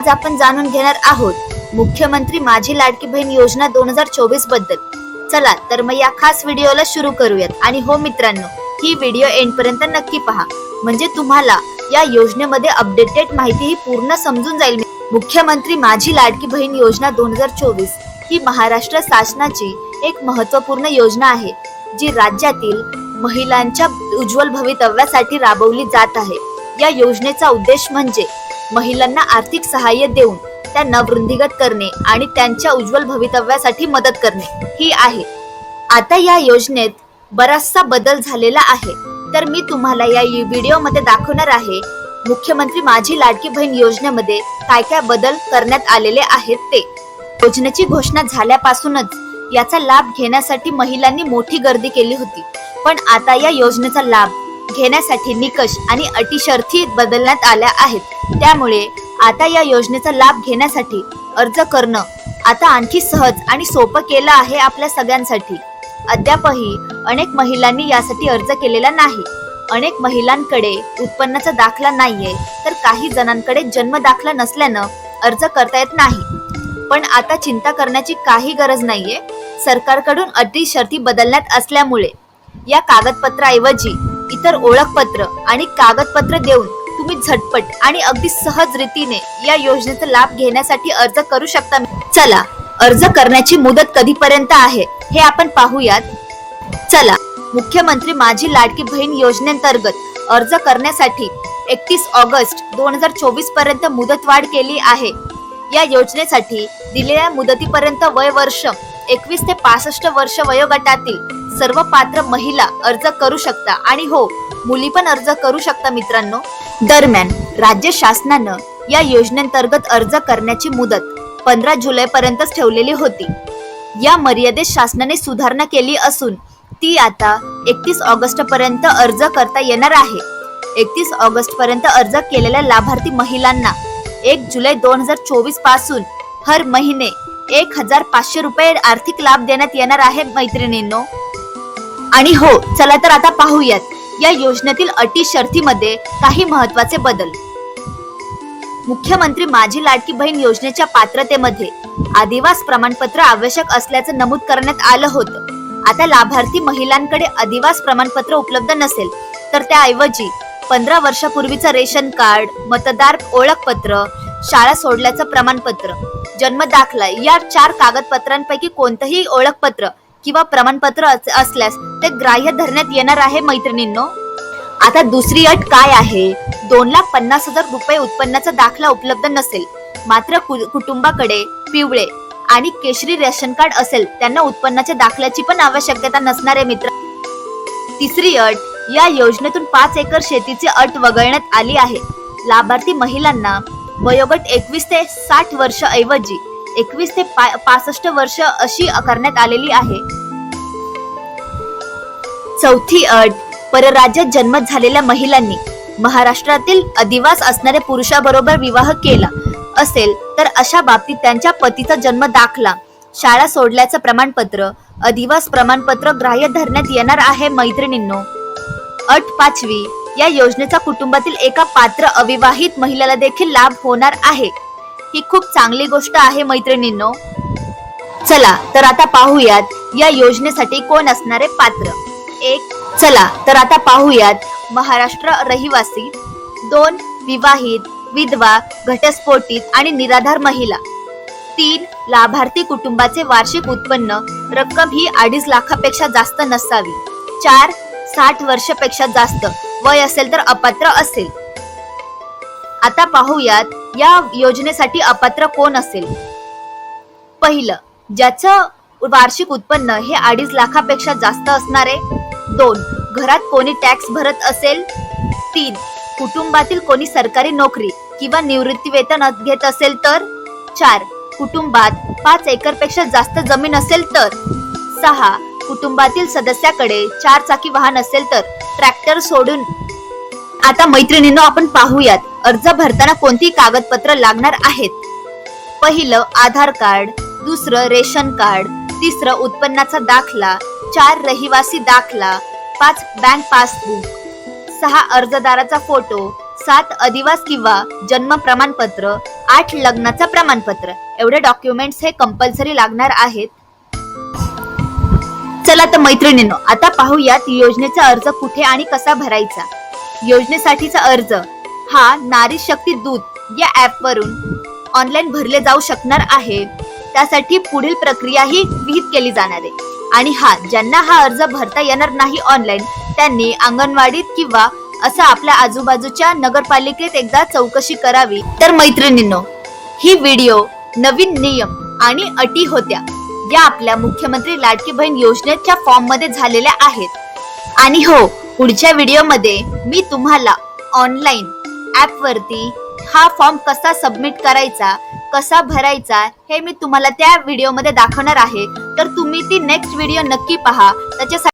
आज आपण जाणून घेणार आहोत मुख्यमंत्री माझी लाडकी बहीण योजना दोन हजार चोवीसबद्दल. चला तर मग या खास व्हिडिओला सुरू करूयात. आणि हो मित्रांनो ही व्हिडिओ एंड पर्यंत नक्की पहा. म्हणजे तुम्हाला या योजनेमध्ये अपडेटेड माहिती ही पूर्ण समजून जाईल. मुख्यमंत्री माझी लाडकी बहीण योजना दोन हजार चोवीस ही महाराष्ट्र शासनाची एक महत्त्वपूर्ण योजना आहे जी राज्यातील महिलांच्या उज्ज्वल भवितव्यासाठी राबवली जात आहे. या योजनेचा उद्देश म्हणजे महिलांना आर्थिक सहाय्य देऊन त्यांना वृद्धिगत करणे आणि त्यांच्या उज्ज्वल भवितव्यासाठी मदत करणे ही आहे. आता या योजनेत बराचसा बदल झालेला आहे. तर मी तुम्हाला या व्हिडिओमध्ये दाखवणार आहे मुख्यमंत्री माझी लाडकी बहीण योजनेमध्ये काय काय बदल करण्यात आलेले आहेत ते. योजनेची घोषणा झाल्यापासूनच याचा लाभ घेण्यासाठी महिलांनी मोठी गर्दी केली होती. पण आता या योजनेचा लाभ घेण्यासाठी निकष आणि अटी शर्थी बदलण्यात आल्या आहेत. त्यामुळे आता या योजनेचा लाभ घेण्यासाठी अर्ज करणं आता आणखी सहज आणि सोपं केलं आहे आपल्या सगळ्यांसाठी. अद्यापही अनेक महिलांनी यासाठी अर्ज केलेला नाही. अनेक महिलांकडे उत्पन्नाचा दाखला नाहीये तर काही जणांकडे जन्म दाखला नसल्यानं अर्ज करता येत नाही. पण आता चिंता करण्याची काही गरज नाहीये. सरकारकडून अटी शर्ती बदलण्यात असल्यामुळे या कागदपत्राऐवजी इतर ओळखपत्र आणि कागदपत्र देऊन तुम्ही झटपट आणि अगदी सहज रीतीने या योजनेचा लाभ घेण्यासाठी अर्ज करू शकता. चला अर्ज करण्याची मुदत कधीपर्यंत आहे हे आपण पाहूयात. चला मुख्यमंत्री माझी लाडकी बहीण योजनेअंतर्गत अर्ज करण्यासाठी एकतीस ऑगस्ट दोन हजार चोवीसपर्यंत मुदतवाढ केली आहे. या योजनेसाठी दिलेल्या मुदतीपर्यंत वय वर्ष एकवीस ते पासष्ट वर्ष वयोगटातील सर्व पात्र महिला अर्ज करू शकता. आणि हो मुली पण अर्ज करू शकता मित्रांनो. दरम्यान राज्य शासनानं या योजनेअंतर्गत अर्ज करण्याची मुदत पंधरा जुलै पर्यंतच ठेवलेली होती. या मर्यादेत शासनाने सुधारणा केली असून ती आता एकतीस ऑगस्ट पर्यंत अर्ज करता येणार आहे. एकतीस ऑगस्ट पर्यंत अर्ज केलेल्या लाभार्थी महिलांना एक जुलै दोन हजार चोवीसपासून हर महिने एक हजार पाचशे रुपये आर्थिक लाभ देण्यात येणार आहे मैत्रिणींनो. आणि हो चला तर आता पाहूयात या योजनेतील अटी शर्थीमध्ये काही महत्त्वाचे बदल. मुख्यमंत्री माझी लाडकी बहीण योजनेच्या पात्रतेमध्ये आदिवास प्रमाणपत्र आवश्यक असल्याचं नमूद करण्यात आलं होतं. आता लाभार्थी महिलांकडे आदिवास प्रमाणपत्र उपलब्ध नसेल तर त्याऐवजी पंधरा वर्षापूर्वीचं रेशन कार्ड मतदार ओळखपत्र शाळा सोडल्याचं प्रमाणपत्र. जन्म दाखला या चार कागदपत्रांपैकी कोणतंही ओळखपत्र किंवा प्रमाणपत्र असल्यास ते ग्राह्य धरण्यात येणार आहे मैत्रिणींनो. आता दुसरी अट काय आहे? दोन लाख पन्नास हजार रुपये उत्पन्नाचा दाखला उपलब्ध नसेल. मात्र कु- कुटुंबाकडे पिवळे आणि केशरी रेशन कार्ड असेल त्यांना उत्पन्नाच्या दाखल्याची पण आवश्यकता नसणारे मित्र. तिसरी अट या योजनेतून पाच एकर शेतीची अट वगळण्यात आली आहे. लाभार्थी महिलांना वयोगट एकवीस ते साठ वर्ष ऐवजी एकवीस ते पा- पासष्ट वर्ष अशी करण्यात आलेली आहे. चौथी अट परराज्यात जन्म झालेल्या महिलांनी महाराष्ट्रातील अधिवास असणाऱ्या पुरुषाबरोबर विवाह केला असेल तर अशा बाबतीत त्यांच्या पतीचा जन्म दाखला. शाळा सोडल्याचं प्रमाणपत्र अधिवास प्रमाणपत्र ग्राह्य धरण्यात येणार आहे मैत्रिणींनो. अट पाचवी या योजनेचा कुटुंबातील एका पात्र अविवाहित महिलेला देखील लाभ होणार आहे. ही खूप चांगली गोष्ट आहे मैत्रिणींनो. चला तर आता पाहूयात या योजनेसाठी कोण असणारे पात्र. एक चला तर आता पाहूयात महाराष्ट्र रहिवासी दोन विवाहित विधवा घटस्फोटित आणि निराधार महिला. तीन लाभार्थी कुटुंबाचे वार्षिक उत्पन्न रक्कम ही अडीच लाखापेक्षा जास्त नसावी. चार साठ वर्षापेक्षा जास्त. वय असेल तर अपात्र असेल. आता पाहूयात या योजनेसाठी अपात्र कोण असेल? पहिलं ज्याचं वार्षिक उत्पन्न हे अडीच लाखापेक्षा जास्त असणारे. दोन घरात कोणी टॅक्स भरत असेल? तीन कुटुंबातील कोणी सरकारी नोकरी किंवा निवृत्ती वेतन घेत असेल तर? चार कुटुंबात पाच एकरपेक्षा जास्त जमीन असेल तर? सहा कुटुंबातील सदस्याकडे चार चाकी वाहन असेल तर ट्रॅक्टर सोडून आता मैत्रिणींनो आपण पाहूयात. अर्ज भरताना कोणती कागदपत्र लागणार आहेत? पहिलं आधार कार्ड दुसरं रेशन कार्ड तिसरं उत्पन्नाचा दाखला चार रहिवासी दाखला पाच बँक पासबुक सहा अर्जदाराचा फोटो सात अधिवास किंवा जन्म प्रमाणपत्र आठ लग्नाचा प्रमाणपत्र. एवढे डॉक्युमेंट्स हे कंपल्सरी लागणार आहेत. चला तर मैत्रिणीनो आता पाहूयात योजनेचा अर्ज कुठे आणि कसा भरायचा? योजनेसाठीचा अर्ज हा नारी शक्ती दूत या ऍप वरून ऑनलाईन भरले जाऊ शकणार आहे. त्यासाठी पुढील प्रक्रिया ही विहित केली जाणार आहे. आणि हा ज्यांना हा अर्ज भरता येणार नाही ऑनलाईन त्यांनी अंगणवाडीत किंवा असं आपल्या आजूबाजूच्या नगरपालिकेत एकदा चौकशी करावी. तर मैत्रिणींनो ही व्हिडिओ नवीन नियम आणि अटी होत्या. या आपल्या मुख्यमंत्री लाडकी बहीण योजनेच्या फॉर्ममध्ये झालेल्या आहेत. आणि हो पुढच्या व्हिडिओमध्ये मी तुम्हाला ऑनलाईन ऍप वरती हा फॉर्म कसा सबमिट करायचा कसा भरायचा हे मी तुम्हाला त्या व्हिडिओमध्ये दाखवणार आहे. तर तुम्ही ती नेक्स्ट व्हिडिओ नक्की पहा. त्याच्यासाठी